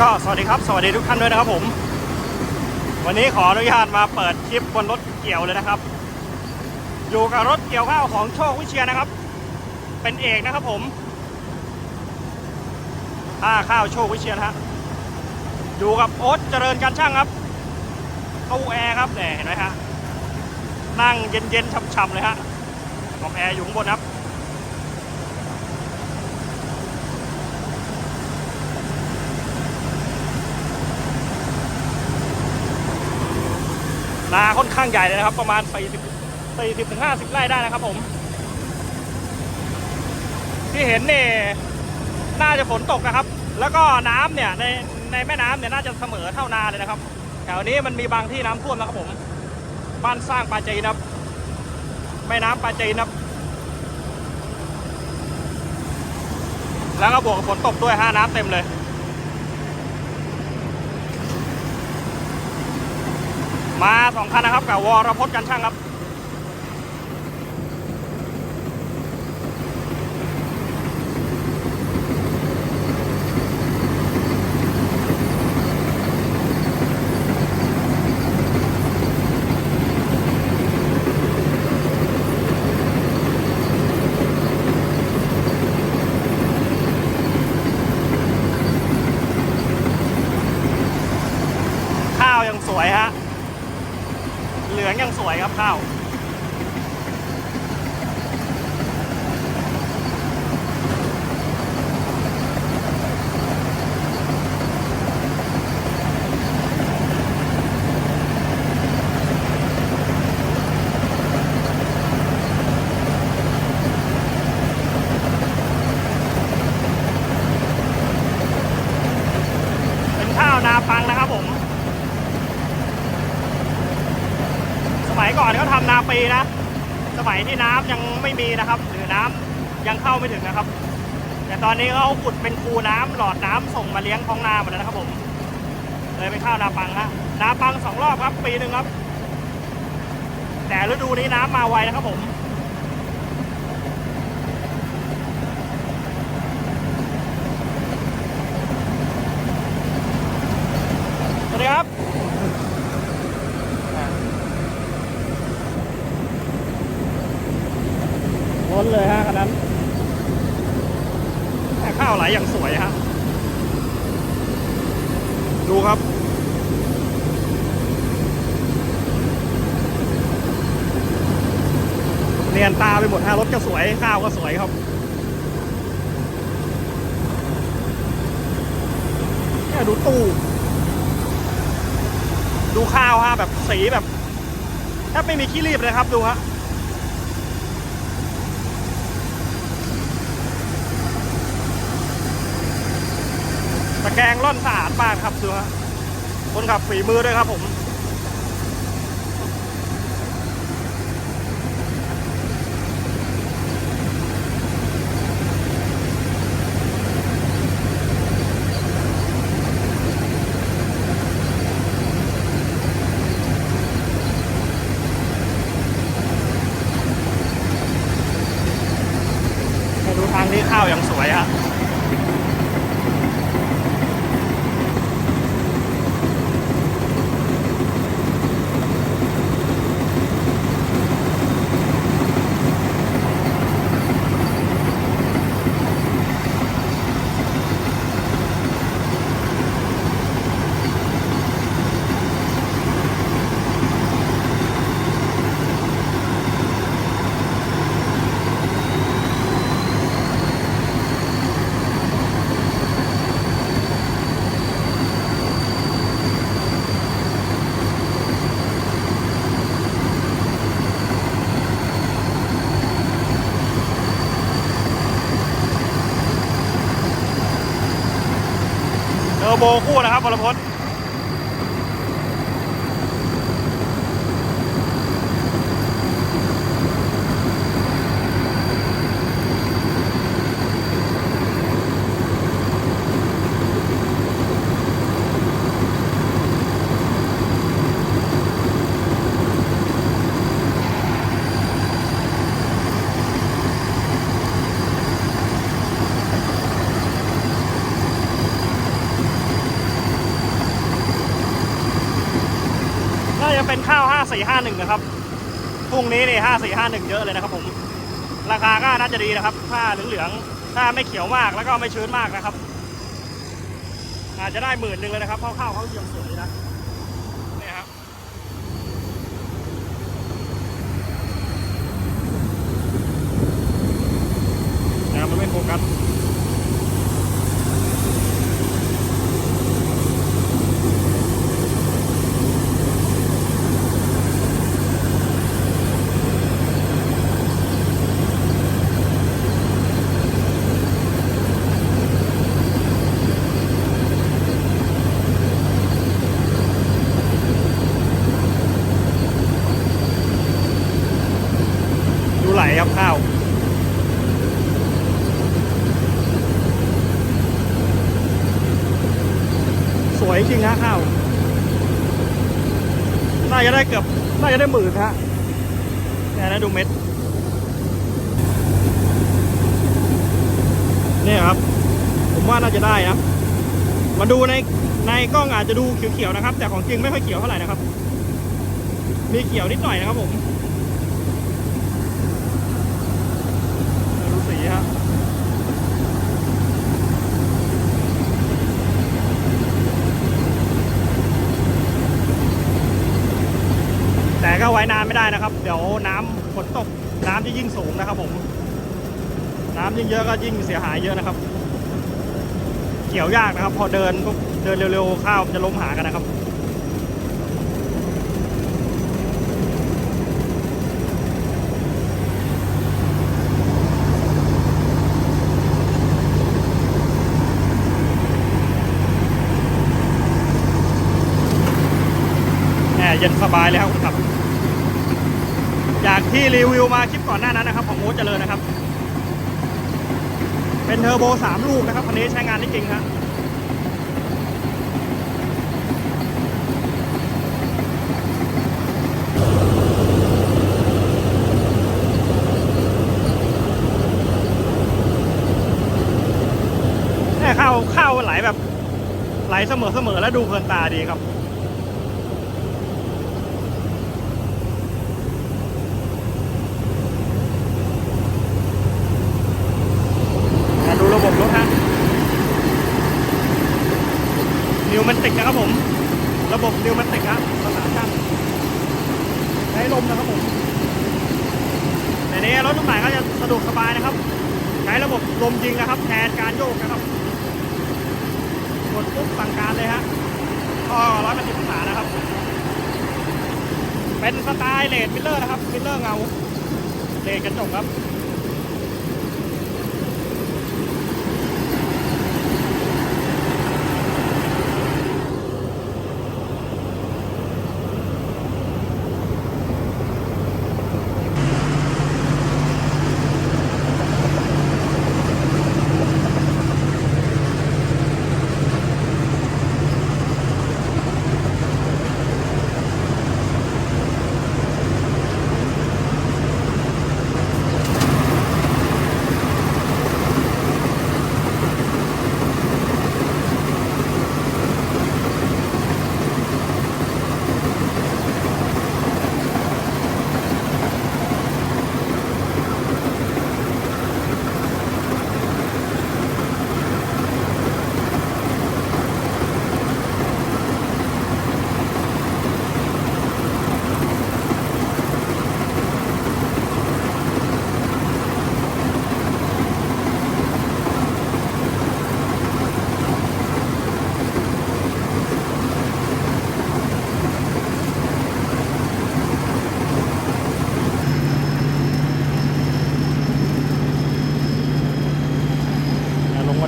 ก็สวัสดีครับ สวัสดีทุกท่านด้วยนะครับผม วันนี้ขออนุญาตมาเปิดคลิปบนรถเกี่ยวเลยนะครับ อยู่กับรถเกี่ยวข้าวของโชควิเชียนะครับ เป็นเอกนะครับผมท่าข้าวโชควิเชียนฮะอยู่กับโอ๊ตเจริญการช่างครับตู้แอร์ครับเนี่ยเห็นไหมฮะนั่งเย็นๆช่ำๆเลยฮะของแอร์อยู่ข้างบนครับ นาค่อนข้างใหญ่เลยนะครับ ประมาณ 40 40ถึง50 ไร่ได้นะครับผม ที่เห็นนี่น่าจะฝนตกนะครับ แล้วก็น้ำเนี่ยในในแม่น้ำเนี่ยน่าจะเสมอเท่านาเลยนะครับ แถวนี้มันมีบางที่น้ำท่วมนะครับผม บ้านสร้างปลาจีนครับ แม่น้ำปลาจีนครับ แล้วก็บวกฝนตกด้วยห้าน้ำเต็มเลย มาสองคันนะครับกับวรพจน์กันช่างครับ ข้าวยังสวยฮะ เหลืองยังสวยครับข้าว เป็นข้าวนาปังนะครับผม สมัยก่อนเขาทำนาปีนะ สมัยที่น้ำยัง ไม่มีนะครับ หรือน้ำยังเข้าไม่ถึงนะครับ แต่ตอนนี้เขาขุดเป็นคูน้ำหลอดน้ำส่งมาเลี้ยงท้องนาหมดแล้วนะครับผม เลยไปเข้าวนาปังฮะนาปังสองรอบครับปีหนึ่งครับ แต่ฤดูนี้น้ำมาไวนะครับผม สวัสดีครับ ล้นเลยฮะคันนั้นแต่ข้าวไหลอย่างสวยฮะ ดูครับ เนียนตาไปหมดฮะรถก็สวย ข้าวก็สวยครับ ดูตู้ ดูข้าวฮะแบบสีแบบแทบไม่มีขี้รีบเลยครับดูฮะตะแกรงร่อนสะอาดมากครับดูฮะคนขับฝีมือด้วยครับผม โบคู่นะครับวรพจน์ 5451นะครับพรุ่งนี้นี่5451 เยอะเลยนะครับผม ราคาก็น่าจะดีนะครับ ถ้าเหลืองๆ ถ้าไม่เขียวมากแล้วก็ไม่ชื้นมากนะครับ อาจจะได้หมื่นหนึ่งเลยนะครับเพราเข้าวเขาเยี่ยมสวยนะเนี่ยครับ นะมันไม่โฟกัส ดูไหล ครับข้าวสวยจริงฮะข้าวน่าจะได้เกือบน่าจะได้หมื่นฮะเนี่นะดูเม็ดนี่ครับ ผมว่าน่าจะได้นะมาดูในในกล้องอาจจะดูเขียวๆนะครับ แต่ของจริงไม่ค่อยเขียวเท่าไหร่นะครับ มีเขียวนิดหน่อยนะครับผม ดูสีฮะ แต่ก็ไว้นานไม่ได้นะครับ เดี๋ยวน้ำฝนตกน้ำจะยิ่งสูงนะครับ ผม น้ำยิ่งเยอะก็ยิ่งเสียหายเยอะนะครับ เกี่ยวยากนะครับ พอเดินปุ๊บเดินเร็วๆข้าวจะล้มหากันนะครับแอร์เย็นสบายเลยครับคุณขับ จากที่รีวิวมาคลิปก่อนหน้านั้นนะครับ ของโอ๊ตเจริญนะครับ เป็นเทอร์โบสามลูกนะครับคันนี้ใช้งานได้จริงครับเนี่ยข้าวข้าไหลแบบไหลเสมอเสมอแล้วดูเพลินตาดีครับ มาดูระบบรถฮะนิวมันติกนะครับผม ระบบนิวมันติกฮะภาษาช่างใช้ลมนะครับผมแต่นี้รถทุกสายก็จะสะดวกสบายนะครับ ใช้ระบบลมจริงนะครับ แทนการโยกนะครับกด ปุ๊บสั่งการเลยฮะก็ร้อยแปดสิบองศานะครับ เป็นสไตล์เลดมิลเลอร์นะครับมิลเลอร์เงาเลดกระจกครับ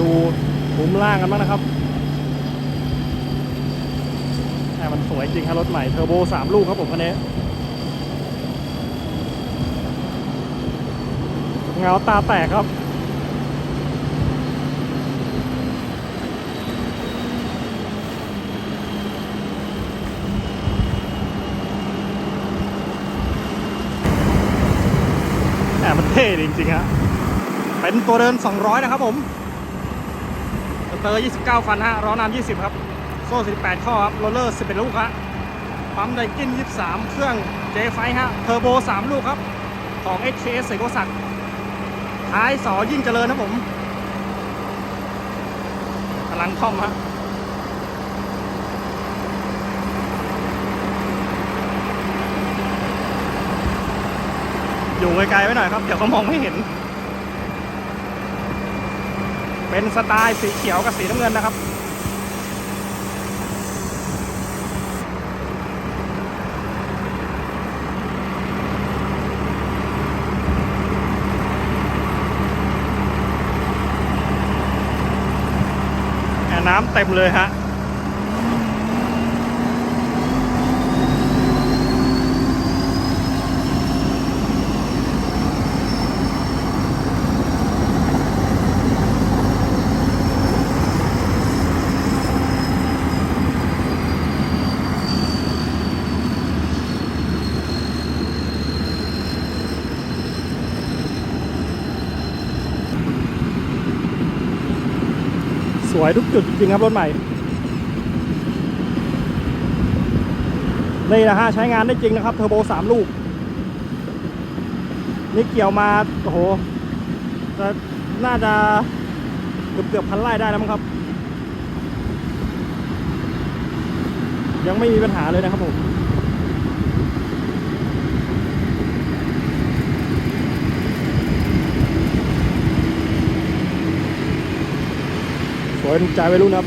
ดูมุมล่างกันบ้างนะครับมันสวยจริงครับรถใหม่เทอร์โบสามลูกครับผมคันนี้เงาตาแตกครับแหมมันเท่จริงๆฮะเป็นตัวเดิน 200 นะครับผม เตอร์ 29 ฟันฮะล้อนาม20 ครับ โซ่ 18 ข้อครับโรลเลอร์ 11 ลูกฮะปั๊มไดกิน 23 เครื่อง J ไฟฮะเทอร์โบ 3 ลูกครับ ของ HKS เสกศักดิ์ท้ายสอยิ่งเจริญนะผมกำลังคล่อมฮะอยู่ไกลๆไว้หน่อยครับ เดี๋ยวเขามองไม่เห็น เป็นสไตล์สีเขียวกับสีน้ำเงินนะครับแอ่น้ำเต็มเลยฮะ สวยทุกจุดจริงครับรถใหม่นี่นะฮะใช้งานได้จริงนะครับเทอร์โบสามลูก นี่เกี่ยวมาโอ้โหจะน่าจะเกือบเกือบพันไร่ได้แล้วมั้งครับ ยังไม่มีปัญหาเลยนะครับผม วยถูกใจวัยรุ่นครับ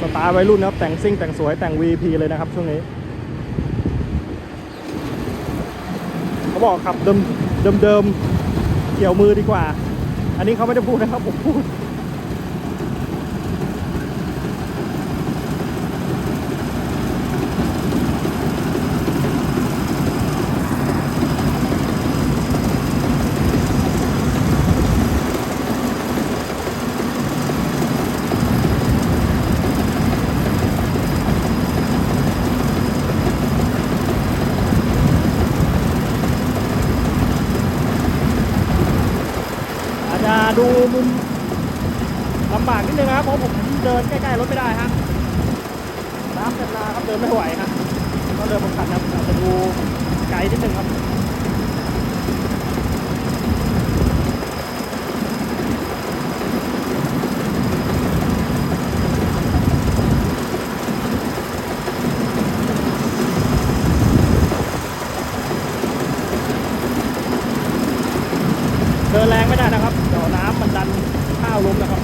สไตล์วัยรุ่นนะครับ แต่งซิ่งแต่งสวยแต่ง VP เลยนะครับ ช่วงนี้ เขาบอกขับเดิมเดิมเดิมเกี่ยวมือดีกว่า อันนี้เขาไม่ได้พูดนะครับผมพูด ดูมุมลำบากนิดนึงครับเพราะผมเดินใกล้ๆรถไม่ได้ฮะน้ำเต็มนาครับเดินไม่ไหวครับต้องเดินบนขันครับอาจจะดูไกลนิดนึงครับเดินแรงไม่ได้นะครับเดี๋ยวน้ำมันดันข้าวล้มนะครับ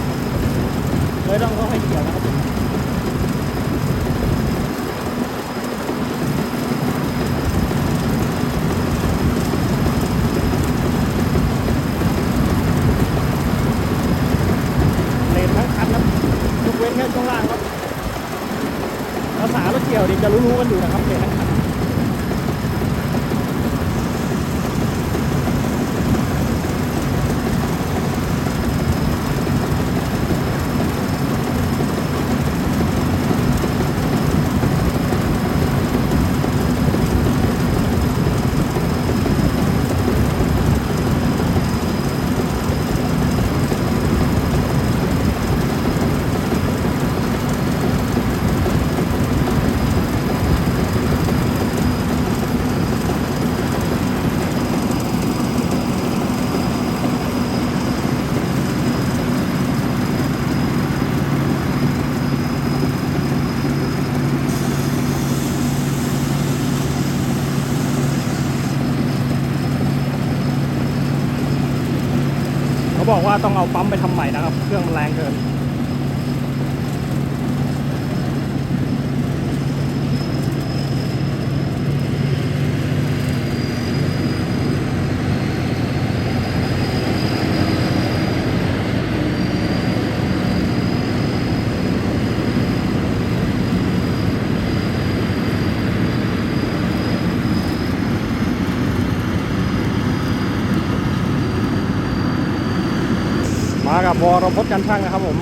เลยต้องค่อยๆเกี่ยวนะครับ เลนทั้งคันครับยกเว้นแค่ช่วงล่างครับภาษารถเกี่ยวนี่จะรู้ๆกันอยู่นะครับเลนทั้งคันเขา บอกว่าต้องเอาปั๊มไปทำใหม่นะครับ เครื่องมันแรงเกิน มากับวรพจน์กันช่างนะครับผม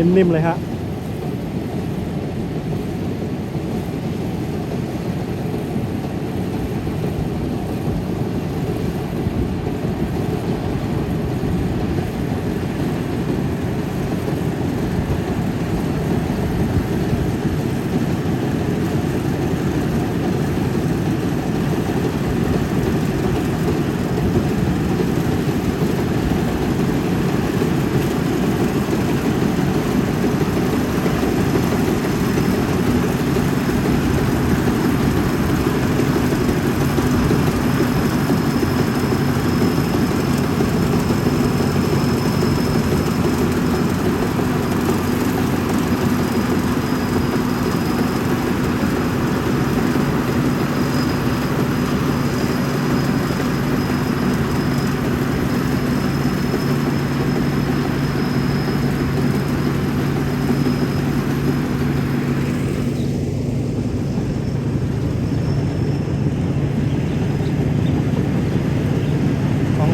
นิ่มๆเลยฮะ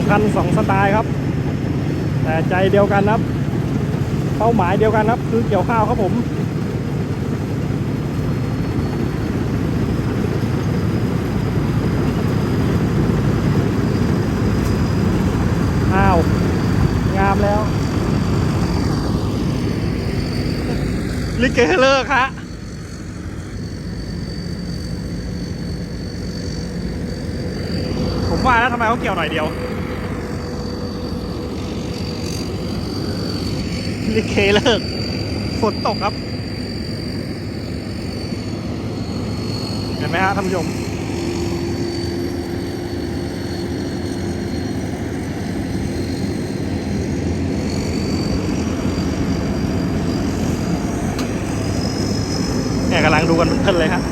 คันสองสไตล์ครับ แต่ใจเดียวกันครับ เป้าหมายเดียวกันครับ คือเกี่ยวข้าวครับผมอ้าว งามแล้ว ลิเกเลิกฮะผมว่าแล้วทำไมเขาเกี่ยวหน่อยเดียว ลิเคเลิก ฝนตกครับ เห็นไหมฮะท่านผู้ชมเนี่ยกำลังดูกันเพลินเลยฮะ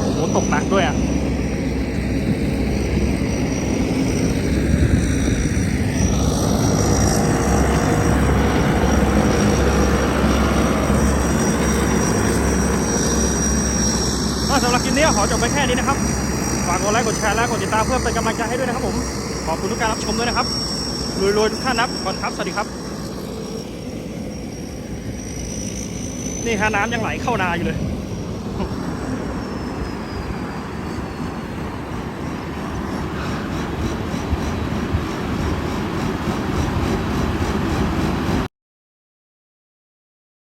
โอ้โหตกหนักด้วยอะ ก็สำหรับคลิ ปนี้ขอจบไปแค่นี้นะครับ ฝากกดไลค์ กดแชร์ และกดติดตามเพื่อเป็นกำลังใจให้ด้วยนะครับผม ขอบคุณทุกการรับชมด้วยนะครับรวยๆทุกท่านนะครับก่อนครับ สวัสดีครับ นี่ฮะน้ำยังไหลเข้านาอยู่เลย